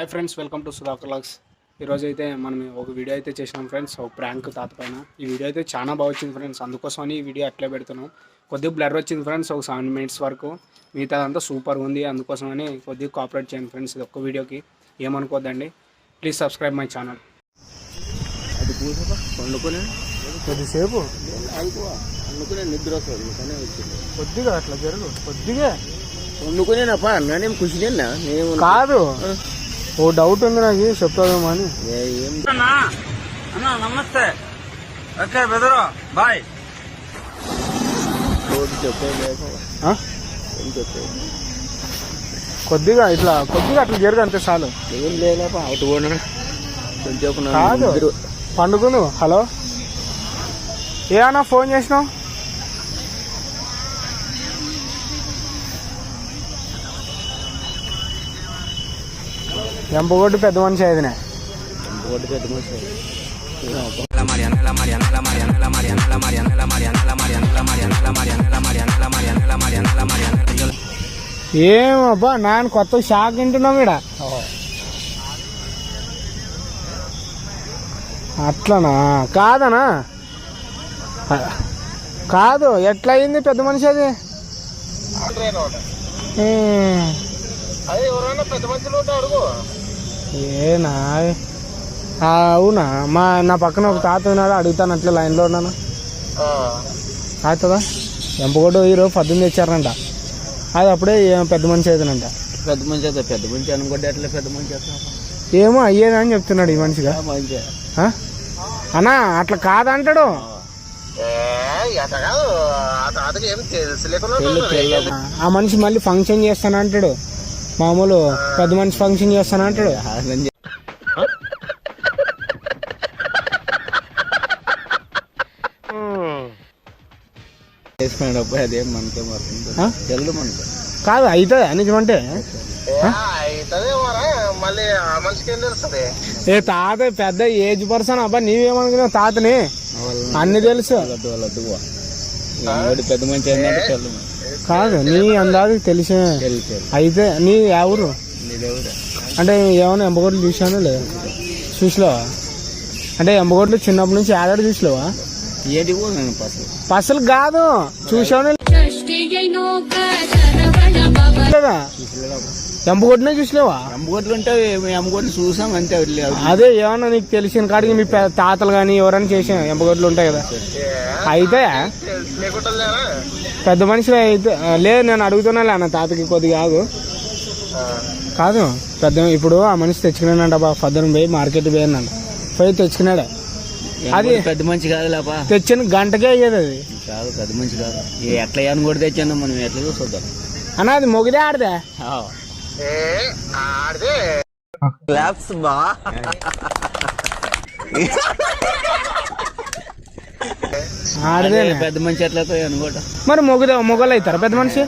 Hi friends welcome to Sudhakar logs ఈరోజు అయితే మనం ఒక వీడియో అయితే చేసినాం ఫ్రెండ్స్ ఒక ప్రాంక్ తాత పైన. ఈ వీడియో అయితే చాలా బాగా వచ్చింది ఫ్రెండ్స్ అందుకోసమని ఈ వీడియో అట్లే పెడుతున్నాం. కొద్దిగా బ్లర్ వచ్చింది ఫ్రెండ్స్ ఒక సెవెన్ మినిట్స్ వరకు. మిగతా అంతా సూపర్ ఉంది అందుకోసమని కొద్దిగా కోఆపరేట్ చేయండి ఫ్రెండ్స్ ఇది ఒక్క వీడియోకి ఏమనుకోద్దండి? ప్లీజ్ సబ్స్క్రైబ్ మై ఛానల్ అది కూర్చోపా వండుకునే కొద్దిసేపు. వండుకునే నిద్ర వస్తుంది కొద్దిగా అట్లా జరుగు కొద్దిగా. వండుకునేనప్పా నేనేం నేను? కాదు. ఓ డౌట్ ఉంది నాకు చెప్తావేమో అని. ఏం అన్నా అన్నా నమస్తే. ఓకే బెదరు బాయ్. కొద్దిగా ఇట్లా కొద్దిగా అట్లా జరుగు అంతే చాలు. ఏం అటు కూడా కొంచెం కాదు. హలో. ఏ అన్నా ఫోన్ చేసినావు? ఎంపగొట్టు పెద్ద మనిషి అయితేనే. రోడ్డు పెద్ద మనిషి ఏమబ్బా నాన్న కొత్త షాక్ వింటున్నాం ఇక్కడ అట్లనా? కాదనా? కాదు ఎట్లా అయింది పెద్ద మనిషి అది? పెద్ద మనుషులు అడుగు. ఏనా? అవునా? మా నా పక్కన ఒక తాత ఉన్నాడు అడుగుతాను అట్లా లైన్లో ఉన్నాను. అవుతుందా ఎంపగొడ్డు ఈరోజు పద్దెనిమిది తెచ్చారంట. అది అప్పుడే పెద్ద మనిషి అవుతానంట పెద్ద మనిషి అయితే పెద్ద మనిషి అనుకుంటే అట్లా పెద్ద మనిషి ఏమో అయ్యేదని చెప్తున్నాడు ఈ మనిషిగా. మంచి? అన్నా అట్లా కాదంటాడు. ఆ మనిషి మళ్ళీ ఫంక్షన్ చేస్తానంటాడు. మామూలు పెద్ద మనిషి ఫంక్షన్ అదేం మనకే? తెలు మనకు కాదు అవుతుంది నిజమంటే. మళ్ళీ ఆ? మనిషికి ఏం తాత పెద్ద ఏజ్ పర్సన్ అబ్బా నీవేమనుకున్నావు తాతని? అన్ని తెలుసు. పెద్ద మంచి ఏంటంటే కాదు నీ అందాది తెలిసే. అయితే నీ ఎవరు? అంటే ఏమైనా ఎంబగోట్లు చూసాను లేదా? చూసిలేవా అంటే ఎంబగోట్లు చిన్నప్పటి నుంచి ఆడాడు చూసిలేవా పసలు. కాదు చూసాను లేదా ఎంబగొడ్డునే చూసిలేవా అమ్మగొడ్లు ఉంటే అమ్మగొడ్లు చూసాం అంతే అదే ఏమన్నా నీకు తెలిసిన కాడికి మీ తాతలు కానీ ఎవరైనా చేసిన ఎంబగొడ్లు ఉంటాయి కదా. అయితే పెద్ద మనిషి అయితే లేదు నేను అడుగుతున్నా అన్న తాతకి కొద్దిగా ఆగు. కాదు పెద్ద ఇప్పుడు ఆ మనిషి తెచ్చుకున్నాడంట బా పద్దెనిమిది పోయి మార్కెట్ పోయినంట పోయి తెచ్చుకున్నాడు. అది- పెద్ద మంచి కాదు లేపా తెచ్చిన గంటకే అయ్యేది అది. కాదు పెద్ద మంచి కాదు. ఎట్లా అని కూడా తెచ్చాను మనం ఎట్లా చూస్తుందాం అన్న అది మొగిదే ఆడదే? క్లాప్స్ బా ఆడదే పెద్ద మంచి ఎట్లా అనుకోట. మరి మొగదే మొగలు అవుతారా పెద్ద మనిషి?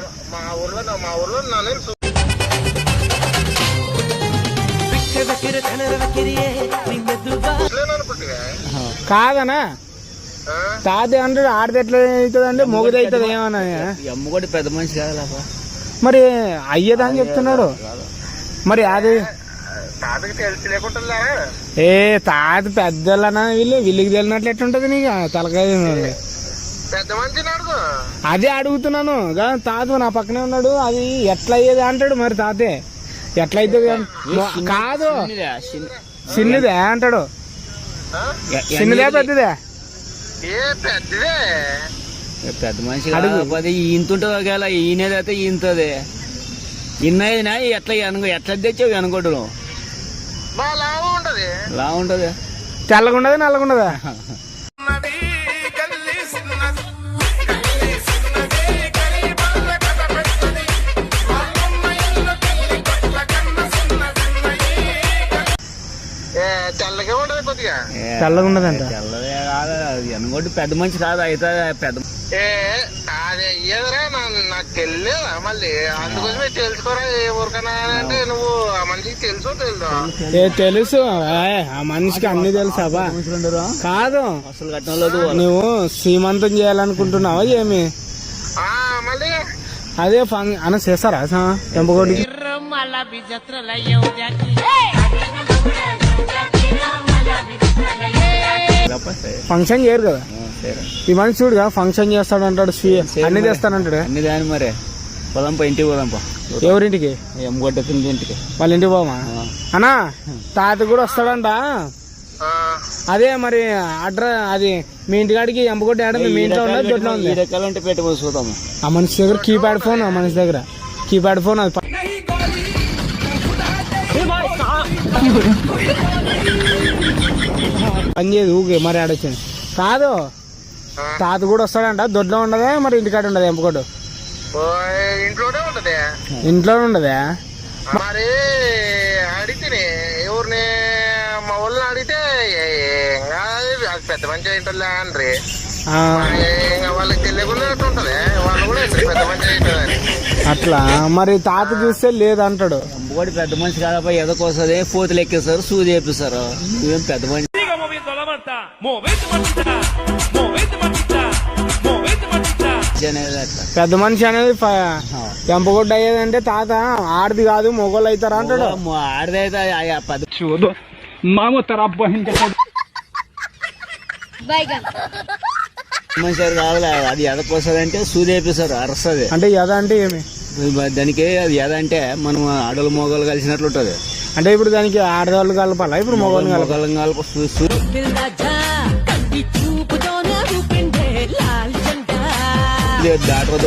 కాదనా? తాత అంటే ఆడది ఎట్లా అవుతుంది అంటే మొగది అవుతుంది ఏమన్నా ఈ అమ్మ కూడా పెద్ద మనిషి కాదు మరి అయ్యేదా అని చెప్తున్నాడు మరి అది ఏ తాత పెద్దలనా వీళ్ళు? వీళ్ళకి తెలినట్లు ఎట్లుంటది నీకు? తలకాయ అదే అడుగుతున్నాను. గా తాత నా పక్కనే ఉన్నాడు. అది ఎట్లా అయ్యేది అంటాడు మరి తాతే? ఎట్లా అవుతుంది కాదు. చిన్నదే, చిన్న- చిన్నదే అంటాడు. చిన్నదే పెద్దదే? ఏ పెద్ద మనిషి అది ఇంతుంటే ఒకవేళ ఈయనదైతే ఈయంతది. ఇన్నైనా ఎట్లా అనుకో ఎట్లా తెచ్చావు అనుకోడు లా ఉంటది. తెల్లగుండదా నల్లగుండదా? ఏ, తెల్లగుండదంట తెల్లదే కాదు అనుకోటి పెద్ద మనిషి కాదు అయితే పెద్ద అదే ఏదరా నాకు తెలియదా మళ్ళీ? అందుకోసమే తెలుసుకోరా ఏ ఊరికన్నా అంటే నువ్వు ఆ మనిషికి తెలుసో తెలుసా ఏ తెలుసు. ఆ మనిషికి అన్ని తెలుసా బా? కాదు. అసలు కట్టినలేదు నువ్వు శ్రీమంతం చేయాలనుకుంటున్నావా ఏమి? ఆ, మళ్ళీ? అదే ఫంక్ అన్న చేస్తారా తెంపగొడికి ఫంక్షన్ చేయరు కదా? ఈ మనిషి చూడుగా ఫంక్షన్ చేస్తాడు అంటాడు అన్ని మరి. తెస్తానంటాడు అన్ని దాని మరే. పోదాంపా ఇంటికి పోదాంపా ఎవరింటికి? ఎమ్మగొడ్డ కింద ఇంటికి? వాళ్ళ ఇంటికి పోమా ఆ. అన్నా తాత కూడా వస్తాడంట. ఆ, అదే మరి అడ్ర అది మీ ఇంటికాడికి ఎంపకొట్టి ఆడ మీ ఇంట్లో ఉన్నది దొడ్లో ఉంది. పెట్టుకొని చూద్దాము ఆ మనిషి దగ్గర కీప్యాడ్ ఫోన్ ఆ మనిషి దగ్గర. కీప్యాడ్ ఫోన్ అది ప- పని చేయదు ఊకే మరి ఆడొచ్చింది కాదు. తాత కూడా వస్తాడంట. దొడ్లో ఉండదా? మరి ఇంటికాడ ఉండదా ఎంపకోడు? ఇంట్లోనే ఉంటది ఇంట్లో ఉండదా? మరి అడిగితే ఎవరిని? మా వాళ్ళని అడిగితే అది పెద్ద మంచి ఏంటలే అండ్రి ఆ, మరి ఇంకా వాళ్ళకి తెలియకుండా ఉంటది. వాళ్ళు కూడా పెద్ద మంచి అట్లా. మరి తాత చూస్తే లేదంటాడు. ఎంబగొడి పెద్ద మనిషి కాదపా ఎదకోసదే ఫోతులు ఎక్కేస్తారు సూది వేపిస్తారు. నువ్వేం పెద్ద మనిషి పెద్ద మనిషి అనేది పెంపగొడ్డ అయ్యేదంటే తాత ఆడది కాదు మొగోళ్ళు అవుతారా అంటాడు. ఆడది అయితే చూడు మామ తరపు మనిషి కావాలి? అది అరసది. అంటే ఎద అంటే ఏమి? దానికి అది ఎద అంటే మనం ఆడలు మొగలు కలిసినట్లుంటది. అంటే ఇప్పుడు దానికి ఆడవాళ్ళు కలపాలా? ఇప్పుడు మొగలు కలపాలి? కలపాలి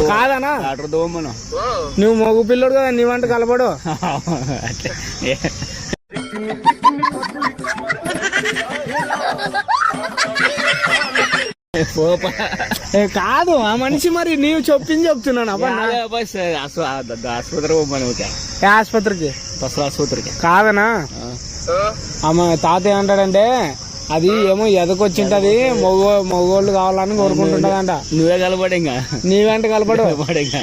కాదనా? నువ్వు మగ పిల్లడు కదా నీ వంట కలపడు. కాదు ఆ మనిషి మరి నీవు చెప్పింది చెప్తున్నాను ఆసుపత్రి ఆసుపత్రికి? బస్సులో ఆసుపత్రికి. కాదనా? ఆమె తాత ఏమంటాడంటే అది ఏమో ఎదకొచ్చింటది మగ మగోళ్ళు కావాలని కోరుకుంటుంటదంట. నువ్వే కలపడు ఇంకా. నీ వెంట కలపడు. ఇంకా.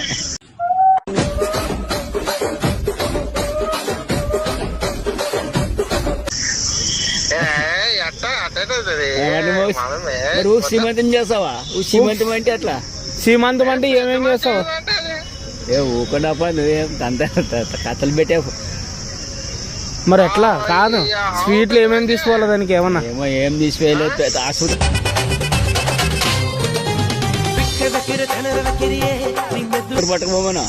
ఊ సీమంతం చేస్తావా? సీమంతం అంటే అట్లా సీమంతం అంటే ఏమేం చేస్తావు? ఏ ఊకుండా నువ్వేం అంత కథలు పెట్టావు మరి ఎట్లా? కాదు. స్వీట్లు ఏమేమి తీసుకోవాలి దానికి ఏమన్నా? ఏమో ఏం ఆసుపత్రి పట్టుకోమను